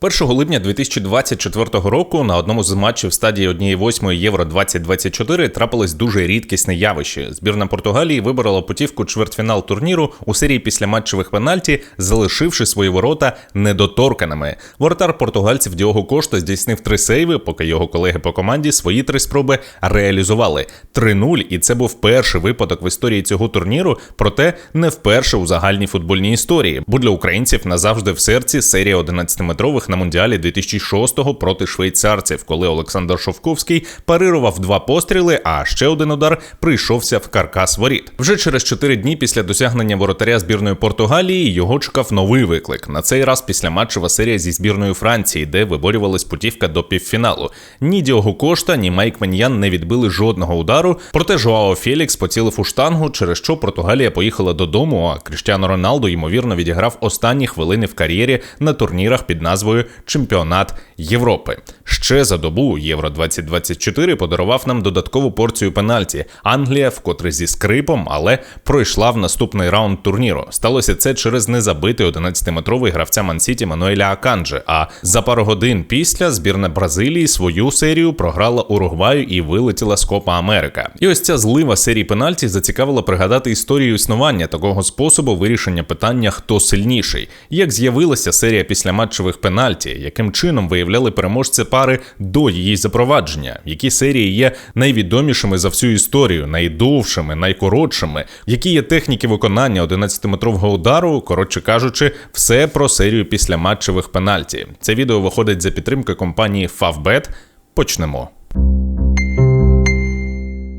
1 липня 2024 року на одному з матчів стадії 1-8 Євро 2024 трапилось дуже рідкісне явище. Збірна Португалії виборола путівку чвертьфінал турніру у серії післяматчевих пенальті, залишивши свої ворота недоторканими. Воротар португальців Діого Кошта здійснив три сейви, поки його колеги по команді свої три спроби реалізували 3-0. І це був перший випадок в історії цього турніру, проте не вперше у загальній футбольній історії. Бо для українців назавжди в серці серія 11-метрових на мундіалі 2006-го проти швейцарців, коли Олександр Шовковський парирував два постріли, а ще один удар прийшовся в каркас воріт. Вже через чотири дні після досягнення воротаря збірної Португалії його чекав новий виклик. На цей раз після матчева серія зі збірною Франції, де виборювалась путівка до півфіналу. Ні Діого Кошта, ні Майк Меньян не відбили жодного удару. Проте Жоао Фелікс поцілив у штангу, через що Португалія поїхала додому. А Кріштіано Роналдо ймовірно відіграв останні хвилини в кар'єрі на турнірах під назвою cały czempionat Європи. Ще за добу Євро 2024 подарував нам додаткову порцію пенальті. Англія, вкотре зі скрипом, але пройшла в наступний раунд турніру. Сталося це через незабитий 11-метровий гравця Мансіті Мануеля Аканджи. А за пару годин після збірна Бразилії свою серію програла Уругваю і вилетіла з Копа Америка. І ось ця злива серії пенальті зацікавила пригадати історію існування такого способу вирішення питання, хто сильніший. Як з'явилася серія післяматчевих пенальті, яким чином виявляли переможця пари до її запровадження, які серії є найвідомішими за всю історію, найдовшими, найкоротшими, які є техніки виконання 11-метрового удару, коротше кажучи, все про серію після матчевих пенальті. Це відео виходить за підтримки компанії Favbet. Почнемо.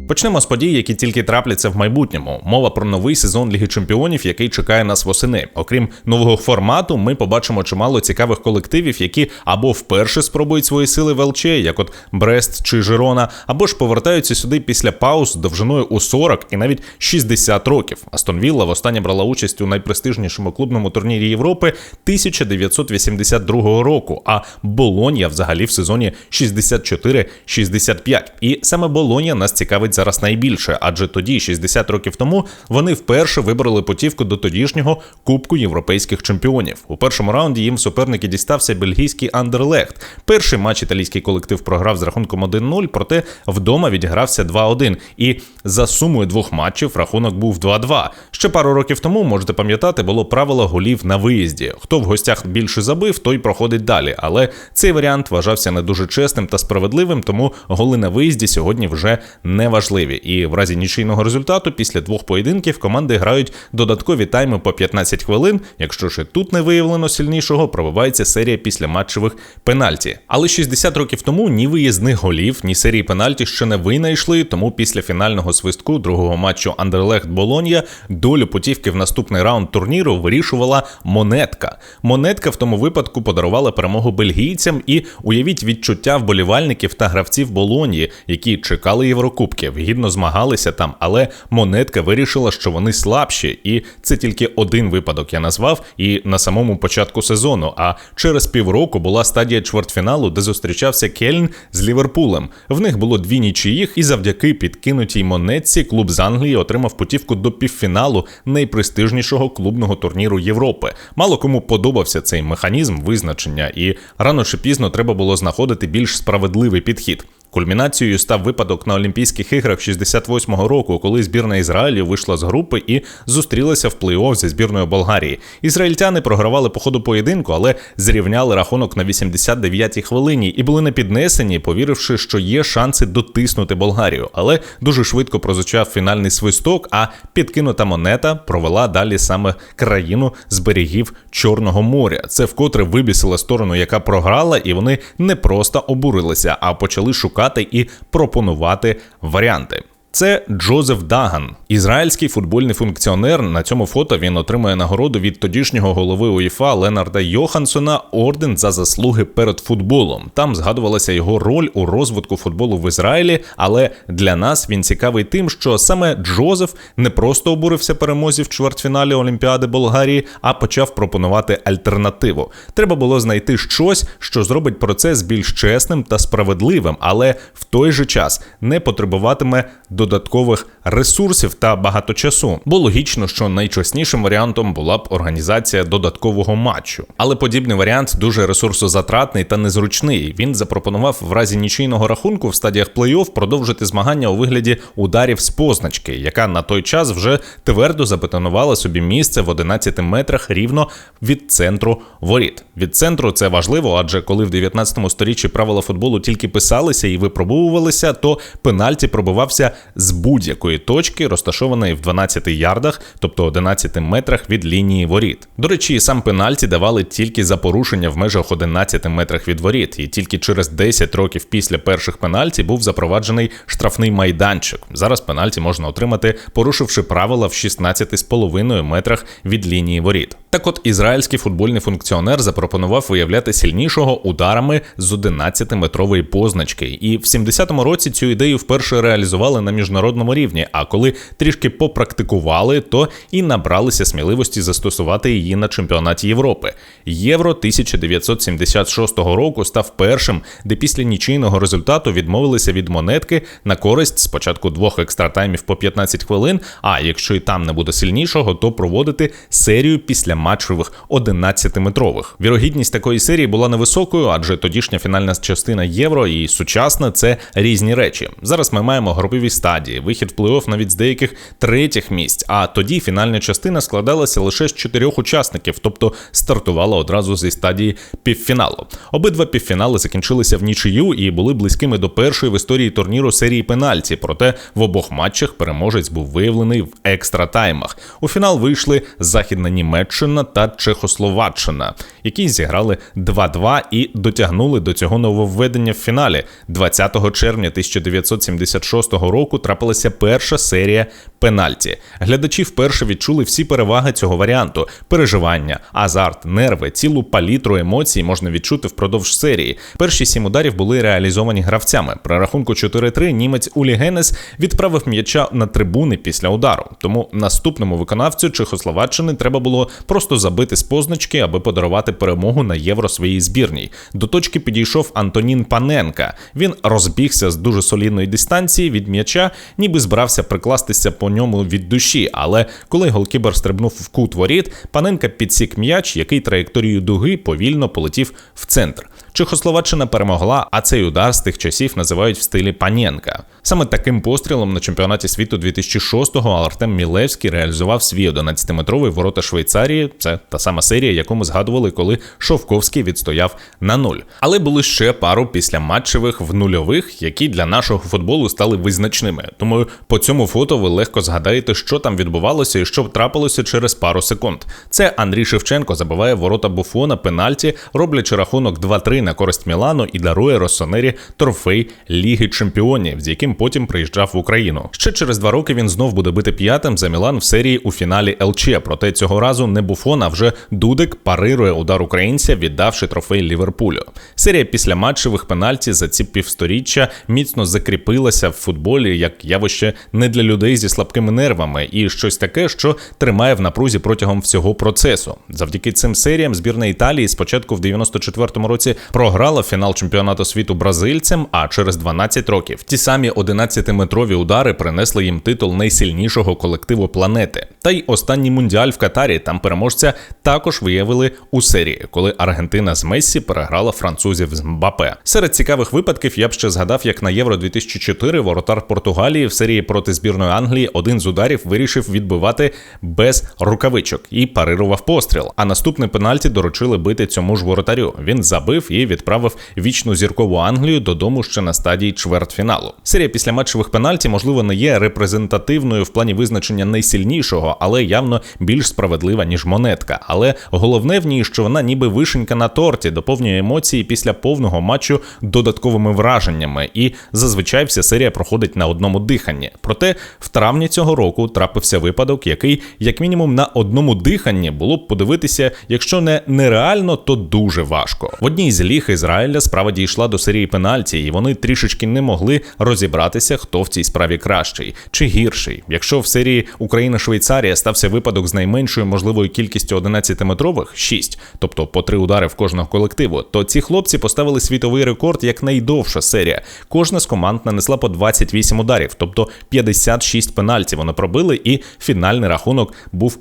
Почнемо з подій, які тільки трапляться в майбутньому. Мова про новий сезон Ліги Чемпіонів, який чекає нас восени. Окрім нового формату, ми побачимо чимало цікавих колективів, які або вперше спробують свої сили в ЛЧ, як от Брест чи Жирона, або ж повертаються сюди після пауз довжиною у 40 і навіть 60 років. Астон Вілла востаннє брала участь у найпрестижнішому клубному турнірі Європи 1982 року. А Болонья взагалі в сезоні 64-65. І саме Болонья нас цікавить зараз найбільше, адже тоді, 60 років тому, вони вперше вибрали путівку до тодішнього Кубку європейських чемпіонів. У першому раунді їм суперники дістався бельгійський Андерлехт. Перший матч італійський колектив програв з рахунком 1-0, проте вдома відігрався 2-1. І за сумою двох матчів рахунок був 2-2. Ще пару років тому, можете пам'ятати, було правило голів на виїзді. Хто в гостях більше забив, той проходить далі. Але цей варіант вважався не дуже чесним та справедливим, тому голи на виїзді сьогодні вже не важливі важливі, і в разі нічийного результату після двох поєдинків команди грають додаткові тайми по 15 хвилин. Якщо ж тут не виявлено сильнішого, пробивається серія після матчевих пенальті. Але 60 років тому ні виїзних голів, ні серії пенальті ще не винайшли. Тому після фінального свистку другого матчу Андерлехт Болонья долю путівки в наступний раунд турніру вирішувала монетка. Монетка в тому випадку подарувала перемогу бельгійцям і уявіть відчуття вболівальників та гравців Болонії, які чекали Єврокубків гідно змагалися там, але монетка вирішила, що вони слабші, і це тільки один випадок я назвав і на самому початку сезону. А через півроку була стадія чвертьфіналу, де зустрічався Кельн з Ліверпулем. В них було дві нічиїх, і завдяки підкинутій монетці клуб з Англії отримав путівку до півфіналу найпрестижнішого клубного турніру Європи. Мало кому подобався цей механізм визначення, і рано чи пізно треба було знаходити більш справедливий підхід. Кульмінацією став випадок на Олімпійських іграх 68-го року, коли збірна Ізраїлю вийшла з групи і зустрілася в плей-офф зі збірною Болгарії. Ізраїльтяни програвали по ходу поєдинку, але зрівняли рахунок на 89-й хвилині і були не піднесені, повіривши, що є шанси дотиснути Болгарію. Але дуже швидко прозвучав фінальний свисток. А підкинута монета провела далі саме країну з берегів Чорного моря. Це вкотре вибісила сторону, яка програла, і вони не просто обурилися, а почали шукати шукати і пропонувати варіанти. Це Джозеф Даган, ізраїльський футбольний функціонер. На цьому фото він отримує нагороду від тодішнього голови УЄФА Ленарда Йохансона орден за заслуги перед футболом. Там згадувалася його роль у розвитку футболу в Ізраїлі. Але для нас він цікавий тим, що саме Джозеф не просто обурився перемозі в чвертьфіналі Олімпіади Болгарії, а почав пропонувати альтернативу. Треба було знайти щось, що зробить процес більш чесним та справедливим, але в той же час не потребуватиме додаткових ресурсів та багато часу. Бо логічно, що найчаснішим варіантом була б організація додаткового матчу. Але подібний варіант дуже ресурсозатратний та незручний. Він запропонував в разі нічийного рахунку в стадіях плей-офф продовжити змагання у вигляді ударів з позначки, яка на той час вже твердо забетонувала собі місце в 11 метрах рівно від центру воріт. Від центру це важливо, адже коли в 19 сторіччі правила футболу тільки писалися і випробовувалися, то пенальті пробивався з будь-якої точки, розташованої в 12 ярдах, тобто 11 метрах від лінії воріт. До речі, сам пенальті давали тільки за порушення в межах 11 метрах від воріт, і тільки через 10 років після перших пенальті був запроваджений штрафний майданчик. Зараз пенальті можна отримати, порушивши правила в 16,5 метрах від лінії воріт. Так от ізраїльський футбольний функціонер запропонував виявляти сильнішого ударами з 11-метрової позначки, і в 70-му році цю ідею вперше реалізували на міжнародному рівні. А коли трішки попрактикували, то і набралися сміливості застосувати її на чемпіонаті Європи. Євро 1976 року став першим, де після нічийного результату відмовилися від монетки на користь спочатку двох екстратаймів по 15 хвилин. А якщо і там не буде сильнішого, то проводити серію після матчових 11-метрових. Вірогідність такої серії була невисокою, адже тодішня фінальна частина євро і сучасна це різні речі. Зараз ми маємо групові стадії, вихід в плей-офф навіть з деяких третіх місць. А тоді фінальна частина складалася лише з чотирьох учасників, тобто стартувала одразу зі стадії півфіналу. Обидва півфінали закінчилися в нічию і були близькими до першої в історії турніру серії пенальті. Проте в обох матчах переможець був виявлений в екстра таймах. У фінал вийшли Західна Німеччина та Чехословаччина, які зіграли 2-2 і дотягнули до цього нововведення в фіналі. 20 червня 1976 року трапилася перша серія пенальті. Глядачі вперше відчули всі переваги цього варіанту: переживання, азарт, нерви, цілу палітру емоцій можна відчути впродовж серії. Перші сім ударів були реалізовані гравцями. При рахунку 4-3 німець Улі Генес відправив м'яча на трибуни після удару. Тому наступному виконавцю Чехословаччини треба було просто забити з позначки, аби подарувати перемогу на євро своїй збірній. До точки підійшов Антонін Паненка. Він розбігся з дуже солідної дистанції від м'яча, ніби збирався прикластися по ньому від душі. Але коли голкібер стрибнув в кут воріт, Паненка підсік м'яч, який траєкторією дуги повільно полетів в центр. Чехословаччина перемогла, а цей удар з тих часів називають в стилі Панєнка. Саме таким пострілом на чемпіонаті світу 2006-го Артем Мілевський реалізував свій 11-метровий ворота Швейцарії. Це та сама серія, яку ми згадували, коли Шовковський відстояв на нуль. Але були ще пару післяматчевих в нульових, які для нашого футболу стали визначними. Тому по цьому фото ви легко згадаєте, що там відбувалося і що трапилося через пару секунд. Це Андрій Шевченко забиває ворота Буфона пенальті, роблячи рахунок 2-3 на користь Мілану і дарує Росонері трофей Ліги Чемпіонів, з яким потім приїжджав в Україну. Ще через два роки він знов буде бити п'ятим за Мілан в серії у фіналі ЛЧ. Проте цього разу не Буфон, а вже Дудик парирує удар українця, віддавши трофей Ліверпулю. Серія після матчевих пенальті за ці півсторіччя міцно закріпилася в футболі як явище не для людей зі слабкими нервами, і щось таке, що тримає в напрузі протягом всього процесу. Завдяки цим серіям збірна Італії спочатку в 94-му році програла фінал чемпіонату світу бразильцям, а через 12 років ті самі 11-метрові удари принесли їм титул найсильнішого колективу планети. Та й останній мундіаль в Катарі там переможця також виявили у серії, коли Аргентина з Мессі переграла французів з Мбапе. Серед цікавих випадків я б ще згадав, як на Євро 2004 воротар Португалії в серії проти збірної Англії один з ударів вирішив відбивати без рукавичок і парирував постріл. А наступний пенальті доручили бити цьому ж воротарю. Він забив і відправив вічну зіркову Англію додому ще на стадії чвертьфіналу. Серія після матчевих пенальті, можливо, не є репрезентативною в плані визначення найсильнішого, але явно більш справедлива ніж монетка. Але головне в ній, що вона ніби вишенька на торті, доповнює емоції після повного матчу додатковими враженнями, і зазвичай вся серія проходить на одному диханні. Проте в травні цього року трапився випадок, який, як мінімум, на одному диханні було б подивитися, якщо не нереально, то дуже важко. В одній з Ліг Ізраїля справа дійшла до серії пенальті, і вони трішечки не могли розібратися, хто в цій справі кращий чи гірший. Якщо в серії Україна-Швейцарія стався випадок з найменшою можливою кількістю 11-метрових 6, тобто по три удари в кожного колективу, то ці хлопці поставили світовий рекорд як найдовша серія. Кожна з команд нанесла по 28 ударів, тобто 56 пенальтів вони пробили, і фінальний рахунок був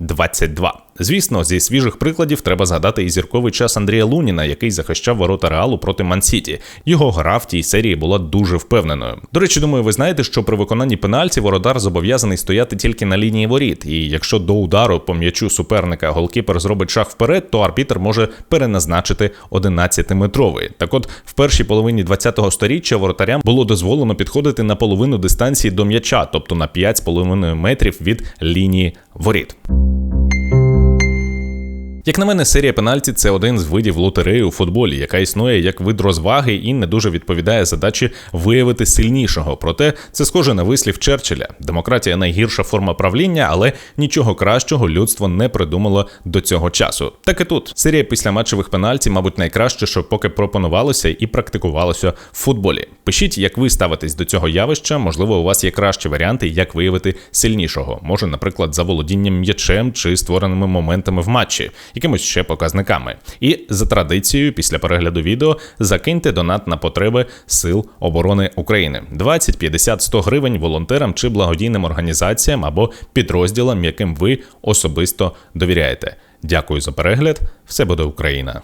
23-22. Звісно, зі свіжих прикладів треба згадати і зірковий час Андрія Луніна, який захищав ворота Реалу проти Мансіті. Його гра в тій серії була дуже впевненою. До речі, думаю, ви знаєте, що при виконанні пенальті воротар зобов'язаний стояти тільки на лінії воріт. І якщо до удару по м'ячу суперника голкіпер зробить шаг вперед, то арбітр може переназначити 11-метровий. Так от, в першій половині 20-го сторіччя воротарям було дозволено підходити на половину дистанції до м'яча, тобто на 5,5 метрів від лінії воріт. Як на мене, серія пенальті це один з видів лотереї у футболі, яка існує як вид розваги і не дуже відповідає задачі виявити сильнішого. Проте це схоже на вислів Черчилля. Демократія найгірша форма правління, але нічого кращого людство не придумало до цього часу. Так і тут серія післяматчевих пенальті, мабуть, найкраще, що поки пропонувалося і практикувалося в футболі. Пишіть, як ви ставитесь до цього явища. Можливо, у вас є кращі варіанти, як виявити сильнішого. Може, наприклад, за володінням м'ячем чи створеними моментами в матчі якимось ще показниками. І за традицією, після перегляду відео закиньте донат на потреби Сил оборони України 20, 50, 100 гривень волонтерам чи благодійним організаціям або підрозділам, яким ви особисто довіряєте. Дякую за перегляд. Все буде Україна!